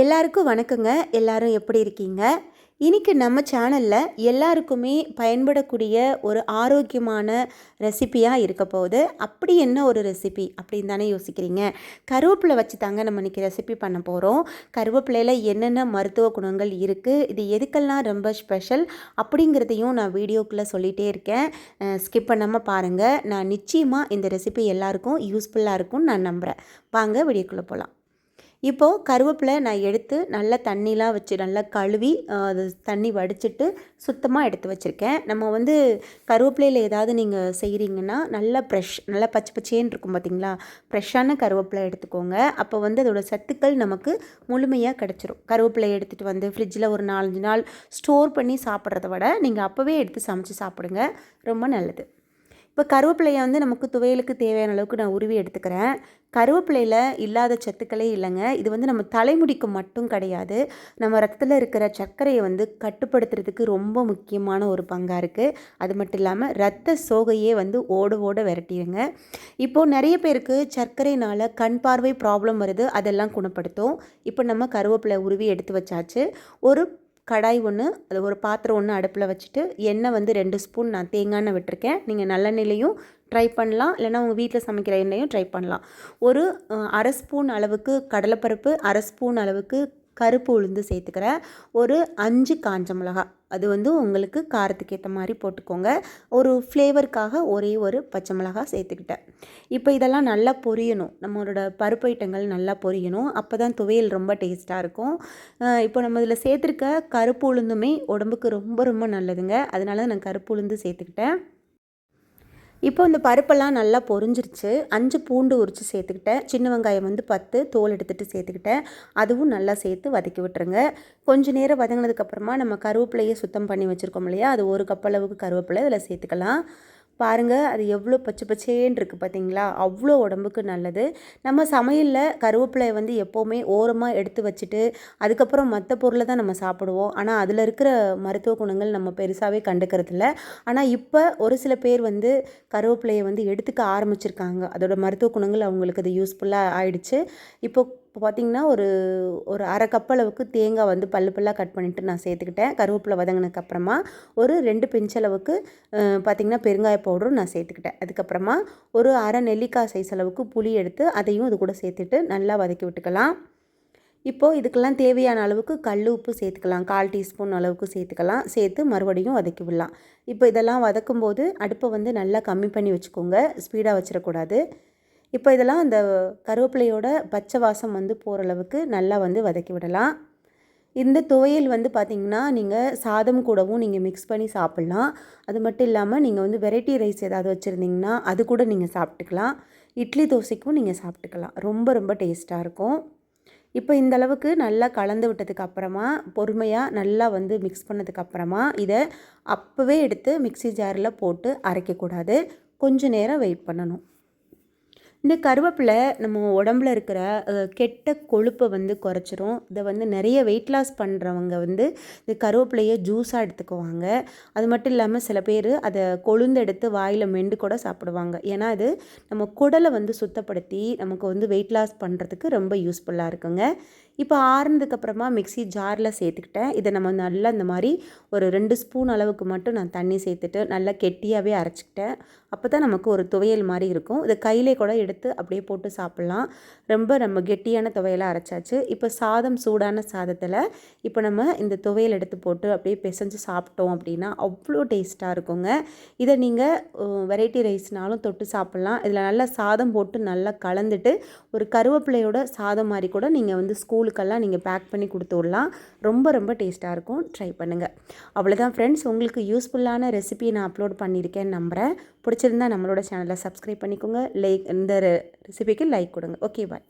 எல்லாருக்கும் வணக்கங்க. எல்லாரும் எப்படி இருக்கீங்க? இன்றைக்கி நம்ம சேனலில் எல்லாருக்குமே பயன்படக்கூடிய ஒரு ஆரோக்கியமான ரெசிபியாக இருக்க போகுது. அப்படி என்ன ஒரு ரெசிபி அப்படின்னு தானே யோசிக்கிறீங்க? கருவேப்பிலை வச்சு தாங்க நம்ம இன்றைக்கி ரெசிபி பண்ண போகிறோம் கருவேப்பிலையில் என்னென்ன மருத்துவ குணங்கள் இருக்குது இது எதுக்கெல்லாம் ரொம்ப ஸ்பெஷல் அப்படிங்கிறதையும் நான் வீடியோக்குள்ளே சொல்லிகிட்டே இருக்கேன். ஸ்கிப் பண்ணாமல் பாருங்கள் நான் நிச்சயமாக இந்த ரெசிபி எல்லாருக்கும் யூஸ்ஃபுல்லாக இருக்கும்னு நான் நம்புகிறேன் வாங்க வீடியோக்குள்ளே போகலாம் இப்போது கருவேப்பிலை நான் எடுத்து நல்லா தண்ணிலாம் வச்சு நல்லா கழுவி அது தண்ணி வடிச்சிட்டு சுத்தமாக எடுத்து வச்சுருக்கேன். நம்ம வந்து கருவேப்பிலையில் ஏதாவது நீங்கள் செய்கிறீங்கன்னா நல்லா ஃப்ரெஷ் நல்லா பச்சை பச்சேன்னு இருக்கும் பார்த்தீங்களா ஃப்ரெஷ்ஷான கருவேப்பிலை எடுத்துக்கோங்க. அப்போ வந்து அதோடய சத்துக்கள் நமக்கு முழுமையாக கிடச்சிரும். கருவேப்பிலை எடுத்துகிட்டு வந்து ஃப்ரிட்ஜில் ஒரு நாலஞ்சு நாள் ஸ்டோர் பண்ணி சாப்பிட்றத விட நீங்கள் அப்போவே எடுத்து சமைச்சு சாப்பிடுங்க. ரொம்ப நல்லது. இப்போ கருவேப்பிலையை வந்து நமக்கு துவையலுக்கு தேவையான அளவுக்கு நான் உருவி எடுத்துக்கிறேன். கருவேப்பிலையில் இல்லாத சத்துக்களே இல்லைங்க. இது வந்து நம்ம தலைமுடிக்கு மட்டும் கிடையாது. நம்ம ரத்தத்தில் இருக்கிற சர்க்கரையை வந்து கட்டுப்படுத்துறதுக்கு ரொம்ப முக்கியமான ஒரு பங்காக இருக்குது அது மட்டும் இல்லாமல் ரத்த சோகையே வந்து ஓட ஓட விரட்டிடுங்க. இப்போது நிறைய பேருக்கு சர்க்கரைனால் கண் பார்வை ப்ராப்ளம் வருது. அதெல்லாம் குணப்படுத்தும். இப்போ நம்ம கருவேப்பிலை உருவி எடுத்து வச்சாச்சு. ஒரு கடாய் ஒன்று அது ஒரு பாத்திரம் ஒன்று அடுப்பில் வச்சுட்டு எண்ணெய் வந்து ரெண்டு ஸ்பூன் நான் தேங்காய் எண்ணெய் விட்டுருக்கேன். நீங்கள் நல்லெண்ணெயிலையும் ட்ரை பண்ணலாம். இல்லைனா உங்கள் வீட்டில் சமைக்கிற எண்ணெயும் ட்ரை பண்ணலாம். ஒரு அரை ஸ்பூன் அளவுக்கு கடலைப்பருப்பு அரை ஸ்பூன் அளவுக்கு கருப்பு உளுந்து சேர்த்துக்கிறேன். ஒரு அஞ்சு காஞ்ச மிளகா. அது வந்து உங்களுக்கு காரத்துக்கு ஏற்ற மாதிரி போட்டுக்கோங்க. ஒரு ஃப்ளேவருக்காக ஒரே ஒரு பச்சை மிளகா சேர்த்துக்கிட்டேன். இப்போ இதெல்லாம் நல்லா பொரியணும். நம்மளோட பருப்பு ஐட்டங்கள் நல்லா பொரியணும். அப்போ தான் துவையல் ரொம்ப டேஸ்ட்டாக இருக்கும். இப்போ நம்ம இதில் சேர்த்துருக்க கருப்பு உளுந்துமே உடம்புக்கு ரொம்ப ரொம்ப நல்லதுங்க. அதனால நான் கருப்பு உளுந்து சேர்த்துக்கிட்டேன். இப்போ இந்த பருப்பெல்லாம் நல்லா பொரிஞ்சிருச்சு. அஞ்சு பூண்டு உரித்து சேர்த்துக்கிட்டேன். சின்ன வெங்காயம் வந்து பத்து தோல் எடுத்துகிட்டு சேர்த்துக்கிட்டேன். அதுவும் நல்லா சேர்த்து வதக்கி விட்டுருங்க. கொஞ்சம் நேரம் வதங்கினதுக்கப்புறமா நம்ம கருவேப்பிலையை சுத்தம் பண்ணி வச்சுருக்கோம் இல்லையா? அது ஒரு கப் அளவுக்கு கருவேப்பிலை இதில் சேர்த்துக்கலாம். பாருங்கள் அது எவ்வளோ பச்சை பச்சேன்னு இருக்குது பார்த்தீங்களா அவ்வளோ உடம்புக்கு நல்லது. நம்ம சமையலில் கருவேப்பிலை வந்து எப்போவுமே ஓரமாக எடுத்து வச்சுட்டு அதுக்கப்புறம் மற்ற பொருளை தான் நம்ம சாப்பிடுவோம். ஆனால் அதில் இருக்கிற மருத்துவ குணங்கள் நம்ம பெருசாகவே கண்டுக்கிறதில்ல. ஆனால் இப்போ ஒரு சில பேர் வந்து கருவேப்பிலையை வந்து எடுத்துக்க ஆரம்பிச்சிருக்காங்க. அதோட மருத்துவ குணங்கள் அவங்களுக்கு அது யூஸ்ஃபுல்லாக ஆயிடுச்சு. இப்போ இப்போ பார்த்திங்கன்னா ஒரு ஒரு அரை கப் அளவுக்கு தேங்காய் வந்து பல்லு பல்லாக கட் பண்ணிவிட்டு நான் சேர்த்துக்கிட்டேன். கருவேப்பிலை வதங்கினதுக்கப்புறமா ஒரு ரெண்டு பிஞ்சளவுக்கு பார்த்திங்கன்னா பெருங்காய பவுடரும் நான் சேர்த்துக்கிட்டேன். அதுக்கப்புறமா ஒரு அரை நெல்லிக்காய் சைஸ் அளவுக்கு புளி எடுத்து அதையும் இது கூட சேர்த்துட்டு நல்லா வதக்கி விட்டுக்கலாம். இப்போது இதுக்கெல்லாம் தேவையான அளவுக்கு கல் உப்பு சேர்த்துக்கலாம். கால் டீஸ்பூன் அளவுக்கு சேர்த்துக்கலாம். சேர்த்து மறுபடியும் வதக்கி விடலாம். இப்போ இதெல்லாம் வதக்கும்போது அடுப்பை வந்து நல்லா கம்மி பண்ணி வச்சுக்கோங்க. ஸ்பீடாக வச்சிடக்கூடாது. இப்போ இதெல்லாம் அந்த கருவேப்பிலையோட பச்சை வாசம் வந்து போகிற அளவுக்கு நல்லா வந்து வதக்கி விடலாம். இந்த துவையல் வந்து பார்த்திங்கன்னா நீங்கள் சாதம் கூடவும் நீங்கள் மிக்ஸ் பண்ணி சாப்பிட்லாம். அது மட்டும் இல்லாமல் நீங்கள் வந்து வெரைட்டி ரைஸ் ஏதாவது வச்சுருந்தீங்கன்னா அது கூட நீங்கள் சாப்பிட்டுக்கலாம். இட்லி தோசைக்கும் நீங்கள் சாப்பிட்டுக்கலாம். ரொம்ப ரொம்ப டேஸ்ட்டாக இருக்கும். இப்போ இந்த அளவுக்கு நல்லா கலந்து விட்டதுக்கு அப்புறமா பொறுமையாக நல்லா வந்து மிக்ஸ் பண்ணதுக்கு அப்புறமா இதை அப்போவே எடுத்து மிக்சி ஜாரில் போட்டு அரைக்கக்கூடாது. கொஞ்சம் நேரம் வெயிட் பண்ணணும். இந்த கருவேப்பிலை நம்ம உடம்புல இருக்கிற கெட்ட கொழுப்பை வந்து குறைச்சிரும். இதை வந்து நிறைய வெயிட் லாஸ் பண்ணுறவங்க வந்து இந்த கருவேப்பிலையை ஜூஸாக எடுத்துக்குவாங்க. அது மட்டும் இல்லாமல் சில பேர் அதை கொழுந்து எடுத்து வாயில் மெண்டு கூட சாப்பிடுவாங்க. ஏன்னா அது நம்ம குடலை வந்து சுத்தப்படுத்தி நமக்கு வந்து வெயிட் லாஸ் பண்ணுறதுக்கு ரொம்ப யூஸ்ஃபுல்லாக இருக்குங்க. இப்போ ஆறுனதுக்கப்புறமா மிக்சி ஜாரில் சேர்த்துக்கிட்டேன். இதை நம்ம நல்லா இந்த மாதிரி ஒரு ரெண்டு ஸ்பூன் அளவுக்கு மட்டும் நான் தண்ணி சேர்த்துட்டு நல்லா கெட்டியாகவே அரைச்சிக்கிட்டேன். அப்போ தான் நமக்கு ஒரு துவையல் மாதிரி இருக்கும். இதை கையிலே கூட எடுத்து அப்படியே போட்டு சாப்பிட்லாம். ரொம்ப நம்ம கெட்டியான துவையலாக அரைச்சாச்சு. இப்போ சாதம் சூடான சாதத்தில் இப்போ நம்ம இந்த துவையல் எடுத்து போட்டு அப்படியே பிசைஞ்சு சாப்பிட்டோம் அப்படின்னா அவ்வளோ டேஸ்ட்டாக இருக்குங்க. இதை நீங்கள் வெரைட்டி ரைஸ்னாலும் தொட்டு சாப்பிட்லாம். இதில் நல்லா சாதம் போட்டு நல்லா கலந்துட்டு ஒரு கருவேப்பிலையோட சாதம் மாதிரி கூட நீங்கள் வந்து ஸ்கூல் ஸ்கூலுக்கெல்லாம் நீங்கள் பேக் பண்ணி கொடுத்துடலாம் ரொம்ப ரொம்ப டேஸ்ட்டாக இருக்கும். ட்ரை பண்ணுங்கள் அவ்வளோதான் ஃப்ரெண்ட்ஸ் உங்களுக்கு யூஸ்ஃபுல்லான ரெசிபியை நான் அப்லோட் பண்ணியிருக்கேன்னு நம்புகிறேன் பிடிச்சிருந்தா நம்மளோட சேனலை சப்ஸ்கிரைப் பண்ணிக்கோங்க. லைக் இந்த ரெசிபிக்கு லைக் கொடுங்க. Okay bye